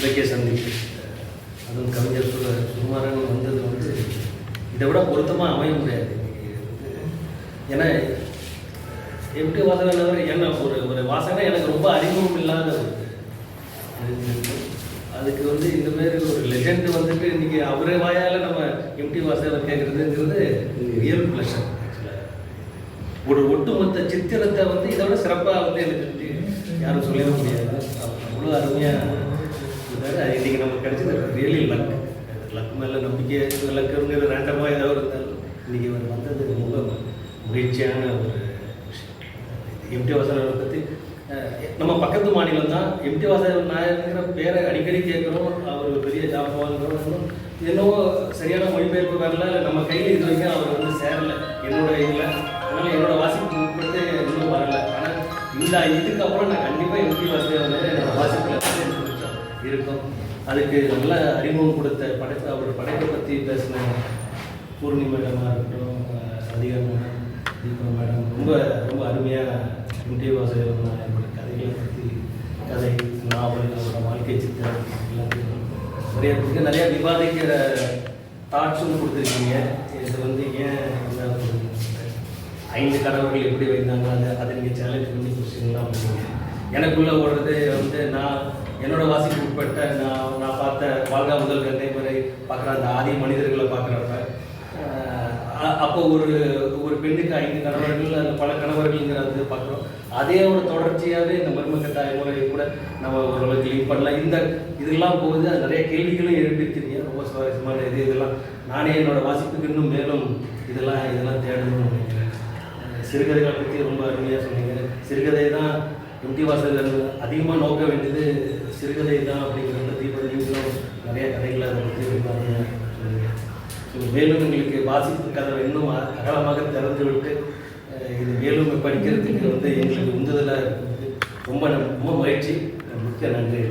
இலக்கிய சந்திப்பு அதுவும் கவிஞர் சுர சுகுமாரன் வந்தது வந்து இதை விட பொருத்தமாக அமைய முடியாது. ஏன்னா எப்படி வாசகர் என்ன ஒரு ஒரு வாசகனா எனக்கு ரொம்ப அறிமுகம் இல்லாத ஒரு அதுக்கு வந்து இந்த மாதிரி ஒரு லெஜெண்ட் வந்துட்டு இன்னைக்கு அவரே வாயால் நம்ம எம்டி வாசகர் கேட்குறதுங்கிறது ரியல் ப்ளஷர் ஒரு ஒட்டுமொத்த சித்திரத்தை வந்து இதை விட சிறப்பாக வந்து எனக்கு யாரும் சொல்லவே முடியாது. அவ்வளோ அருமையாக ரியலி லக் லக் மேலே நம்பிக்கை லக்குங்கிறது ரேண்டமாக ஏதோ இருந்தாலும் இன்றைக்கி அவர் வந்தது ரொம்ப மகிழ்ச்சியான ஒரு விஷயம். எம்டி வாசகரை பற்றி நம்ம பக்கத்து மாநிலம் தான். எம்டி வாசகர் நாயகங்கிற பேரை அடிக்கடி கேட்குறோம். அவர் ஒரு பெரிய ஜாப்பாங்கிறோம் என்னவோ சரியான மொழிபெயர்ப்பு வரல. நம்ம கையில் இது வரைக்கும் அவர் வந்து சேரலை. என்னோட இதில். அதனால் என்னோட வாசிப்பு உட்பட்டு இன்னும் வரல. ஆனால் இந்த இதுக்கப்புறம் நான் கண்டிப்பாக எம்டி வாசகர் வந்து என்னோட வாசிப்பில் இருக்கும். அதுக்கு நல்ல அறிமுகம் கொடுத்த படைப்பு அவர் படைப்பை பற்றி பேசின பூர்ணி மேடமாக இருக்கட்டும் அஹ் மேடம் தீபா மேடம் ரொம்ப ரொம்ப அருமையாக எம்டி வாசகர் எங்களுக்கு கதைகளை பற்றி கதை நாவல் அவரோட வாழ்க்கை சித்திரம் எல்லாத்தையும் நிறைய இருக்கு நிறையா விவாதிக்கிற தாட்ஸும் கொடுத்துருக்கீங்க. இது வந்து ஏன் ஐந்து கடவுள்கள் எப்படி வைத்தாங்க அதை அதை நீங்கள் சேலஞ்ச் பண்ணி கொடுத்தீங்களா பண்ணுவீங்க எனக்குள்ளே ஓடுறது வந்து நான் என்னோட வாசிக்கு உட்பட்ட நான் நான் பார்த்த வாழ்கா முதல் கந்தை முறை பார்க்குற அந்த ஆதி மனிதர்களை பார்க்குறப்ப அப்போ ஒரு ஒரு பெண்ணுக்கு ஐந்து கணவர்கள் அந்த பல கணவர்கள்ங்கிறது பார்க்குறோம் அதே ஒரு தொடர்ச்சியாகவே இந்த மர்ம கட்டாய முறை கூட நம்ம ஓரளவுக்கு லிங்க் பண்ணலாம். இந்த இதெல்லாம் போகுது அது நிறைய கேள்விகளும் எழுப்பியிருக்கீங்க. ரொம்ப சுவாரஸ்யமான இது இதெல்லாம் நானே என்னோட வாசிப்புக்கு இன்னும் மேலும் இதெல்லாம் இதெல்லாம் தேடணும்னு நினைக்கிறேன். சிறுகதைகளை பற்றி ரொம்ப அருமையாக சொன்னீங்க. சிறுகதை தான் எம்டி வாசகர் அதிகமாக நோக்க வேண்டியது சிறுகதை தான் அப்படிங்கிறத தீபதிகளும் நிறைய கதைகளை அதை பற்றி மேலும் எங்களுக்கு வாசிப்பு கதவை இன்னும் அகலமாக திறந்து விட்டு இது மேலும் படிக்கிறதுக்கு வந்து எங்களுக்கு உந்துதலாக இருக்குது ரொம்ப ரொம்ப மகிழ்ச்சி. முக்கிய நன்றி